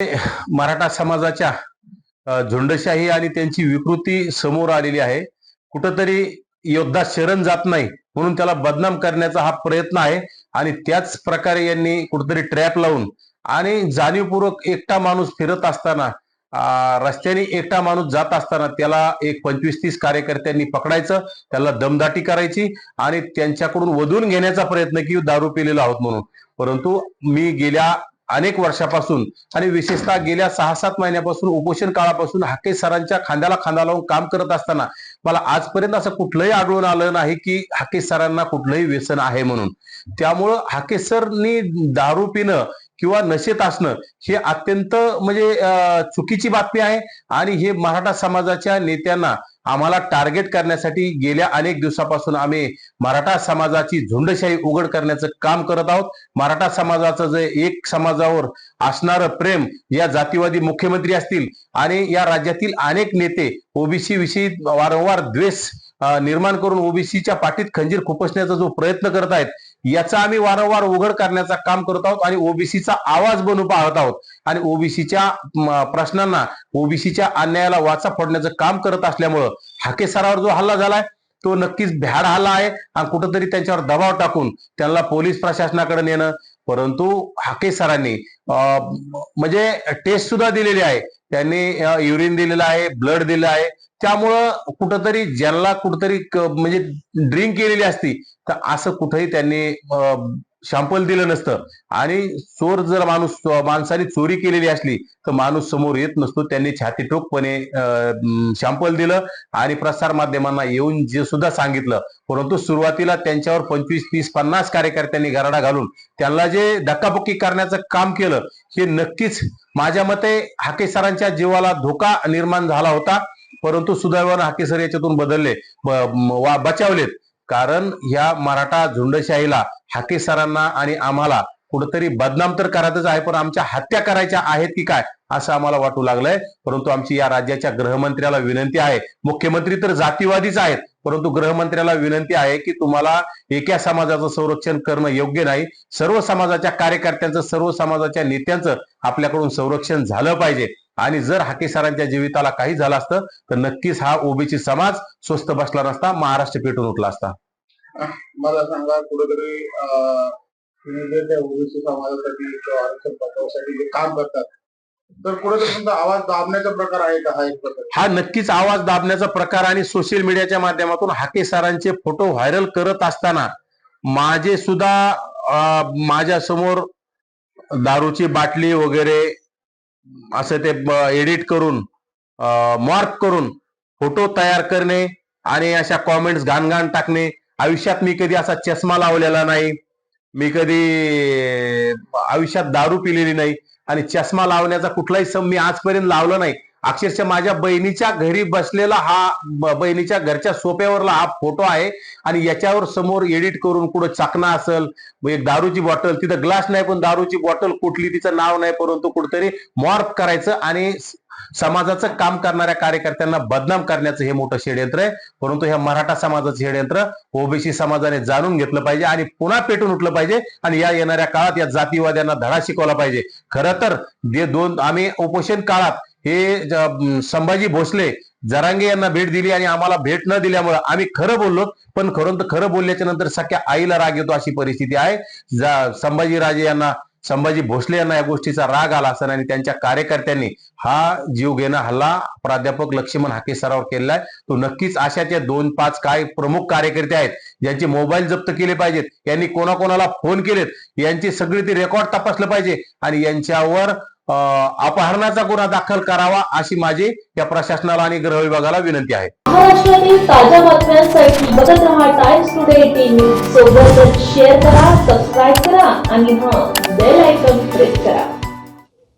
मराठा समाजाच्या झुंडशाही आणि त्यांची विकृती समोर आलेली आहे. कुठंतरी योद्धा शरण जात नाही म्हणून त्याला बदनाम करण्याचा हा प्रयत्न आहे. आणि त्याच प्रकारे यांनी कुठंतरी ट्रॅप लावून आणि जाणीवपूर्वक एकटा माणूस फिरत असताना रस्त्याने एकटा माणूस जात असताना त्याला एक पंचवीस तीस कार्यकर्त्यांनी पकडायचं त्याला दमदाटी करायची आणि त्यांच्याकडून वधून घेण्याचा प्रयत्न की दारू पिलेला आहोत म्हणून. परंतु मी गेल्या अनेक वर्षापासून आणि विशेषतः गेल्या सहा सात महिन्यापासून उपोषण काळापासून हाके सरांच्या खांद्याला खांदा लावून काम करत असताना मला आजपर्यंत असं कुठलंही आढळून आलं नाही की हाके सरांना कुठलंही व्यसन आहे म्हणून. त्यामुळं हाके सरनी दारू पिणं किंवा नशेत असणं हे अत्यंत म्हणजे चुकीची बातमी आहे. आणि हे मराठा समाजाच्या नेत्यांना आम्हाला टार्गेट करण्यासाठी गेल्या अनेक दिवसापासून आम्ही मराठा समाजाची झुंडशाही उघड करण्याचं काम करत आहोत. मराठा समाजाचं जे एक समाजावर असणारं प्रेम या जातीवादी मुख्यमंत्री असतील आणि या राज्यातील अनेक नेते ओबीसी विषयी वारंवार द्वेष निर्माण करून ओबीसीच्या पाठीत खंजीर खुपसण्याचा जो प्रयत्न करत आहेत याचा आम्ही वारंवार उघड करण्याचा काम करत आहोत आणि ओबीसीचा आवाज बनू पाहत आहोत. आणि ओबीसीच्या प्रश्नांना ओबीसीच्या अन्यायाला वाचा फोडण्याचं काम करत असल्यामुळं हाके सरावर जो हल्ला झालाय तो नक्कीच भ्याड हल्ला आहे आणि कुठंतरी त्यांच्यावर दबाव टाकून त्यांना पोलीस प्रशासनाकडे नेणं. परंतु हाके सरांनी म्हणजे टेस्ट सुद्धा दिलेली आहे. त्यांनी युरिन दिलेलं आहे ब्लड दिलं आहे. त्यामुळं कुठंतरी ज्यांना कुठंतरी म्हणजे ड्रिंक केलेली असती तर असं कुठंही त्यांनी शॅम्पल दिलं नसतं. आणि चोर जर माणूस माणसाने चोरी केलेली असली तर माणूस समोर येत नसतो. त्यांनी छातीटोकपणे शॅम्पल दिलं आणि प्रसार माध्यमांना येऊन जे सुद्धा सांगितलं. परंतु सुरुवातीला त्यांच्यावर पंचवीस तीस पन्नास कार्यकर्त्यांनी गराडा घालून त्यांना जे धक्काबुक्की करण्याचं काम केलं हे नक्कीच माझ्या मते हाके सरांच्या जीवाला धोका निर्माण झाला होता. परंतु सुदैवानं हाके सर याच्यातून बदलले वा- बचावलेत. कारण ह्या मराठा झुंडशाहीला हाके सरांना आणि आम्हाला कुठंतरी बदनाम तर करायचंच आहे पण आमच्या हत्या करायच्या आहेत की काय असं आम्हाला वाटू लागलंय. परंतु आमची या राज्याच्या गृहमंत्र्याला विनंती आहे. मुख्यमंत्री तर जातीवादीच आहेत परंतु गृहमंत्र्याला विनंती आहे की तुम्हाला एका समाजाचं संरक्षण करणं योग्य नाही. सर्व समाजाच्या कार्यकर्त्यांचं सर्व समाजाच्या नेत्यांचं आपल्याकडून संरक्षण झालं पाहिजे. आणि जर हाके सरांच्या जीविताला काही झालं असतं तर नक्कीच हा ओबीसी समाज स्वस्त बसला नसता महाराष्ट्र पेटून उठला असता. मला सांगा कुठेतरी ओबीसी समाजासाठी किंवा आरक्षण पटवण्यासाठी जे काम करतात तर कुठेतरी तुमचा आवाज दाबण्याचा प्रकार आहे का? हा एक प्रकार. हा नक्कीच आवाज दाबण्याचा प्रकार आणि सोशल मीडियाच्या माध्यमातून हाके सरांचे फोटो व्हायरल करत असताना माझे सुद्धा माझ्यासमोर दारूची बाटली वगैरे असं ते एडिट करून मॉर्क करून फोटो तयार करणे आणि अशा कॉमेंट्स घाण घाण टाकणे. आयुष्यात मी कधी असा चष्मा लावलेला नाही. मी कधी आयुष्यात दारू पिलेली नाही. आणि चष्मा लावण्याचा कुठलाही सम मी आजपर्यंत लावला नाही. अक्षरशः माझ्या बहिणीच्या घरी बसलेला हा बहिणीच्या घरच्या सोप्यावरला हा फोटो आहे आणि याच्यावर समोर एडिट करून कुठं चाकणा असेल एक दारूची बॉटल तिथं ग्लास नाही पण दारूची बॉटल कुठली तिचं नाव नाही परंतु कुठेतरी मॉर्फ करायचं आणि समाजाचं काम करणाऱ्या कार्यकर्त्यांना बदनाम करण्याचं हे मोठं षडयंत्र आहे. परंतु ह्या मराठा समाजाचं षडयंत्र ओबीसी समाजाने जाणून घेतलं पाहिजे आणि पुन्हा पेटून उठलं पाहिजे आणि या येणाऱ्या काळात या जातीवाद्यांना धडा शिकवला पाहिजे. खरं तर जे दोन आम्ही उपोषण काळात हे संभाजी भोसले जरांगे यांना भेट दिली आणि आम्हाला भेट न दिल्यामुळं आम्ही खरं बोललो पण खरं तर खरं बोलल्याच्या नंतर सख्या आईला राग येतो अशी परिस्थिती आहे. संभाजीराजे संभाजी राजे यांना संभाजी भोसले यांना या गोष्टीचा राग आला असं आणि त्यांच्या कार्यकर्त्यांनी हा जीव घेणं हल्ला प्राध्यापक लक्ष्मण हाके सरावर केलेला आहे. तो नक्कीच अशाचे दोन पाच काय प्रमुख कार्यकर्ते आहेत ज्यांचे मोबाईल जप्त केले पाहिजेत यांनी कोणाकोणाला फोन केलेत यांची सगळी ती रेकॉर्ड तपासलं पाहिजे आणि यांच्यावर अपहरणाचा गुन्हा दाखल करावा अशी माझी या प्रशासनाला आणि गृह विभागाला विनंती आहे. महाराष्ट्रातील ताज्या बातम्यांसाठी बघत राहा टाइम्स टुडे टीव्ही सोबतच शेअर करा सबस्क्राईब करा आणि हा बेल आयकॉन प्रेस करा.